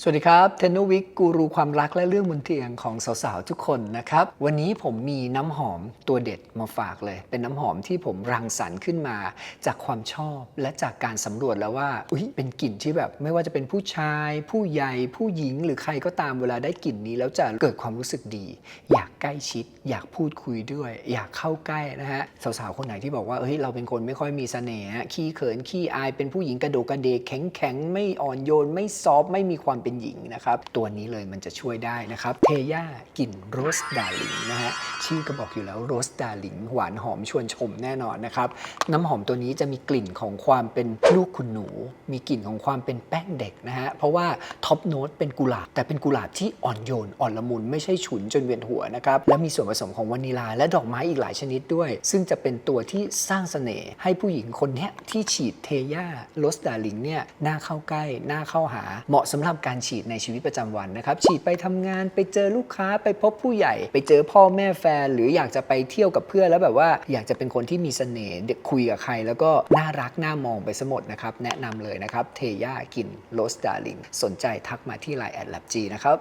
สวัสดีครับเทนนวิกกูรูความรักและเรื่องบนเตียงของสาวๆ ทุกคนนะครับ วันนี้ผมมีน้ำหอมตัวเด็ดมาฝากเลย เป็นน้ำหอมที่ผมรังสรรค์ขึ้นมาจากความชอบและจากการสำรวจแล้วว่าอุ้ยเป็นกลิ่นที่แบบไม่ว่าจะเป็นผู้ชาย ผู้ใหญ่ ผู้หญิง หรือใครก็ตามเวลาได้กลิ่นนี้แล้วจะเกิดความรู้สึกดี อยาก ใกล้ชิด อยากพูดคุยด้วย อยากเข้าใกล้นะฮะสาวๆคนไหนที่บอกว่าเฮ้ยเราเป็นคนไม่ค่อยมีเสน่ห์ขี้เขินขี้อายเป็นผู้หญิงกระโดกกระเดกแข็งแข็งไม่อ่อนโยน ไม่ซอฟไม่มีความเป็นหญิงนะครับตัวนี้เลยมันจะช่วยได้นะครับเทย่ากลิ่นโรสดาลิงนะฮะชื่อก็บอกอยู่แล้วโรสดาลิงหวานหอมชวนชมแน่นอนนะครับน้ำหอมตัวนี้จะมีกลิ่นของความเป็นลูกคุณหนู มีกลิ่นของความเป็นแป้งเด็กนะฮะเพราะว่าท็อปโน้ตเป็นกุหลาบแต่เป็นกุหลาบที่อ่อนโยนอ่อนละมุนไม่ใช่ฉุนจนเวียนหัวนะครับและมีส่วนผสมของวานิลาและดอกไม้อีกหลายชนิดด้วย ซึ่งจะเป็นตัวที่สร้างเสน่ห์ให้ผู้หญิงคนนี้ที่ฉีดเทย่าโรสดาลิงเนี่ยน่าเข้าใกล้น่าเข้าหา เหมาะสำหรับการฉีดในชีวิตประจำวันนะครับ ฉีดไปทำงานไปเจอลูกค้าไปพบผู้ใหญ่ ไปเจอพ่อแม่แฟน หรืออยากจะไปเที่ยวกับเพื่อนแล้วแบบว่า อยากจะเป็นคนที่มีเสน่ห์เด็กคุยกับใคร แล้วก็น่ารักน่ามองไปสมดนะครับ แนะนำเลยนะครับเทย่ากินโรสดาลิงสนใจทักมาที่ไลน์แอดลับจีนะครับ